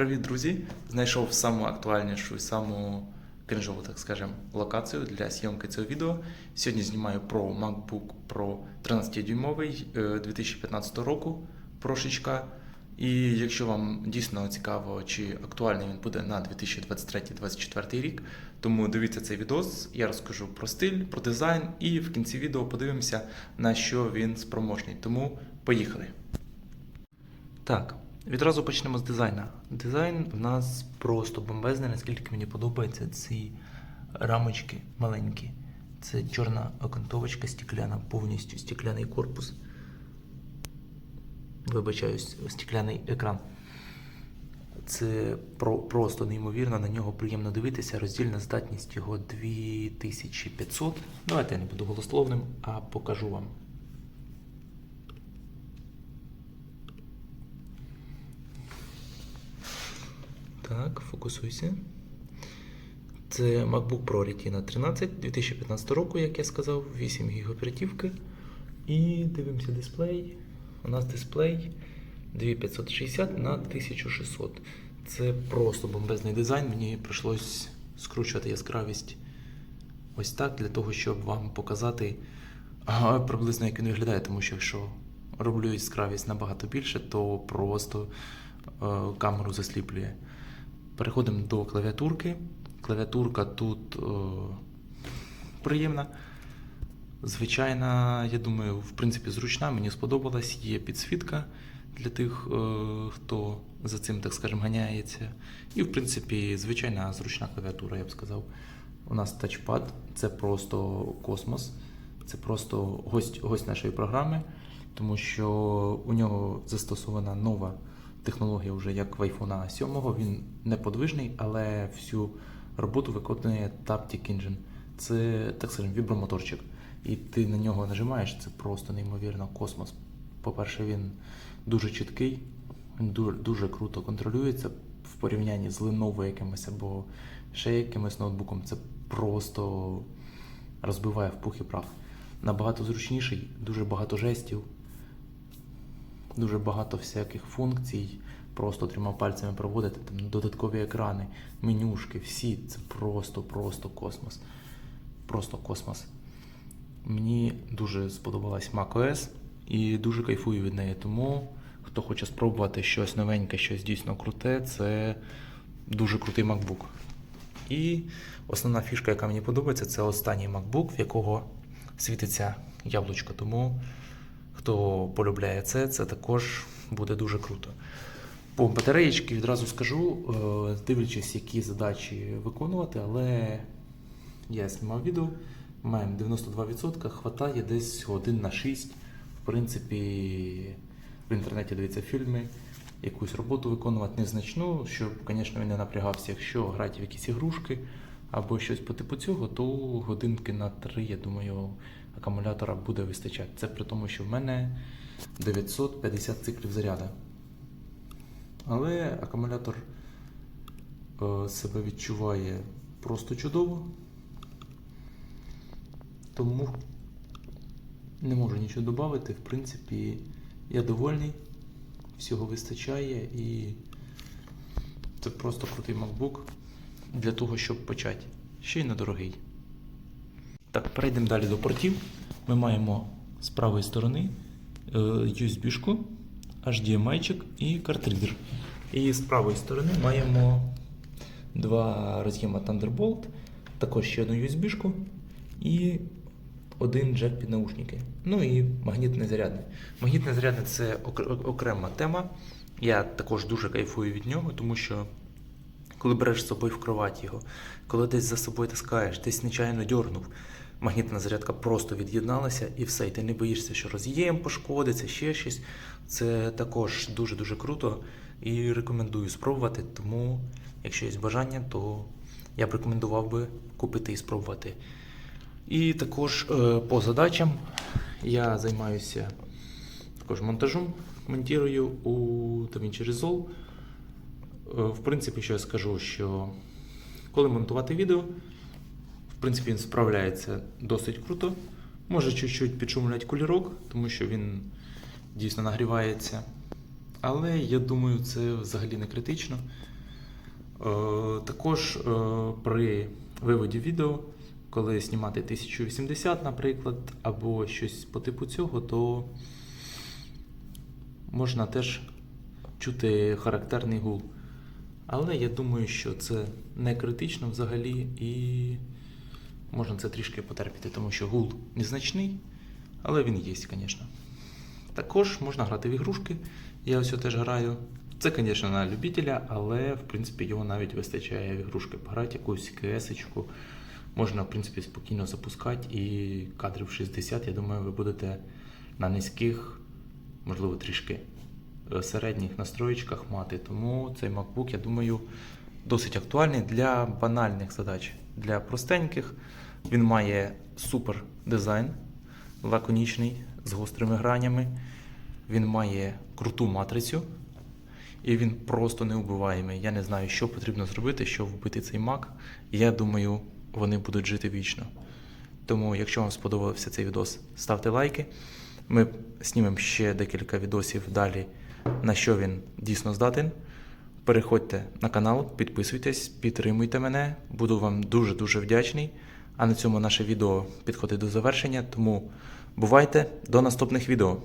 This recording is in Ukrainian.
Привіт, друзі! Знайшов саму актуальнішу і саму крінжову, так скажемо, локацію для зйомки цього відео. Сьогодні знімаю про MacBook Pro 13-дюймовий е, 2015 року прошечка. І якщо вам дійсно цікаво, чи актуальний він буде на 2023-2024 рік, тому дивіться цей відос. Я розкажу про стиль, про дизайн, і в кінці відео подивимося, на що він спроможний. Тому поїхали. Так, відразу почнемо з дизайна. Дизайн в нас просто бомбезний, наскільки мені подобаються ці рамочки маленькі. Це чорна окантовочка стекляна, повністю стекляний корпус. Вибачаюсь, стекляний екран. Це про, просто неймовірно, на нього приємно дивитися. Роздільна здатність його 2500. Давайте я не буду голословним, а покажу вам. Так, фокусуйся. Це MacBook Pro Retina 13 2015 року, як я сказав, 8 ГБ оперативки. І дивимося дисплей. У нас дисплей 2560 на 1600. Це просто бомбезний дизайн. Мені прийшлось скручувати яскравість ось так, для того, щоб вам показати приблизно, як він виглядає. Тому що якщо роблю яскравість набагато більше, то просто е, камеру засліплює. Переходимо до клавіатурки. Клавіатурка тут е, приємна. Звичайна, я думаю, в принципі, зручна. Мені сподобалась. Є підсвітка для тих, е, хто за цим, так скажемо, ганяється. І, в принципі, звичайна зручна клавіатура, я б сказав. У нас тачпад, це просто космос, це просто гость, гость нашої програми, тому що у нього застосована нова технологія вже як в iPhone 7. Він не подвижний, але всю роботу виконує Taptic Engine. Це, так скажемо, вібромоторчик. І ти на нього нажимаєш, це просто неймовірно космос. По-перше, він дуже чіткий, він дуже, дуже круто контролюється в порівнянні з Lenovo якимось або ще якимось ноутбуком. Це просто розбиває в пух і прах. Набагато зручніший, дуже багато жестів, дуже багато всяких функцій. Просто трьома пальцями проводити, там додаткові екрани, менюшки, всі. Це просто, просто космос. Просто космос. Мені дуже сподобалась macOS і дуже кайфую від неї. Тому хто хоче спробувати щось новеньке, щось дійсно круте, це дуже крутий MacBook. І основна фішка, яка мені подобається, це останній MacBook, в якого світиться яблучко. Тому хто полюбляє це, це також буде дуже круто. По батареєчки відразу скажу, е, дивлячись, які задачі виконувати, але я знімав відео, маємо 92%, хватає десь годин на 6. В принципі, в інтернеті дивиться фільми, якусь роботу виконувати незначну, щоб, звісно, він не напрягався, якщо грати в якісь ігрушки або щось по типу цього, то годинки на 3, я думаю, акумулятора буде вистачати. Це при тому, що в мене 950 циклів заряду. Але акумулятор е, себе відчуває просто чудово. Тому не можу нічого додати. В принципі, я довольний, всього вистачає і це просто крутий MacBook для того, щоб почати. Ще й недорогий. Так, перейдемо далі до портів. Ми маємо з правої сторони е, USB-шку, HDMI і картридер. І з правої сторони маємо два роз'єма Thunderbolt, також ще одну USB-шку і один джек під наушники. Ну і магнітне зарядне. Магнітне зарядне це окрема тема. Я також дуже кайфую від нього, тому що коли береш з собою в кровать його, коли десь за собою таскаєш, десь нечайно дьорнув, магнітна зарядка просто від'єдналася і все. І ти не боїшся, що роз'єм пошкодиться, ще щось. Це також дуже-дуже круто і рекомендую спробувати. Тому, якщо є бажання, то я б рекомендував би купити і спробувати. І також е, по задачам я займаюся також монтажом, монтую у DaVinci Resolve. Е, В принципі, що я скажу, що коли монтувати відео, в принципі, він справляється досить круто. Може чуть-чуть підшумлять кулірок, тому що він дійсно нагрівається. Але я думаю, це взагалі не критично. Е, також е, при виводі відео, коли знімати 1080, наприклад, або щось по типу цього, то можна теж чути характерний гул. Але я думаю, що це не критично взагалі і можна це трішки потерпіти, тому що гул незначний, але він є, звісно. Також можна грати в ігрушки. Я ось теж граю. Це, звісно, на любителя, але в принципі його навіть вистачає в ігрушки пограти, якусь КС-очку. Можна, в принципі, спокійно запускати і кадрів 60, я думаю, ви будете на низьких, можливо, трішки середніх настроєчках мати. Тому цей MacBook, я думаю, досить актуальний для банальних задач. Для простеньких він має супер дизайн, лаконічний, з гострими гранями. Він має круту матрицю, і він просто неубиваємий. Я не знаю, що потрібно зробити, щоб вбити цей Mac. Я думаю, вони будуть жити вічно. Тому, якщо вам сподобався цей відос, ставте лайки. Ми знімемо ще декілька відосів далі, на що він дійсно здатен. Переходьте на канал, підписуйтесь, підтримуйте мене. Буду вам дуже-дуже вдячний. А на цьому наше відео підходить до завершення. Тому бувайте до наступних відео.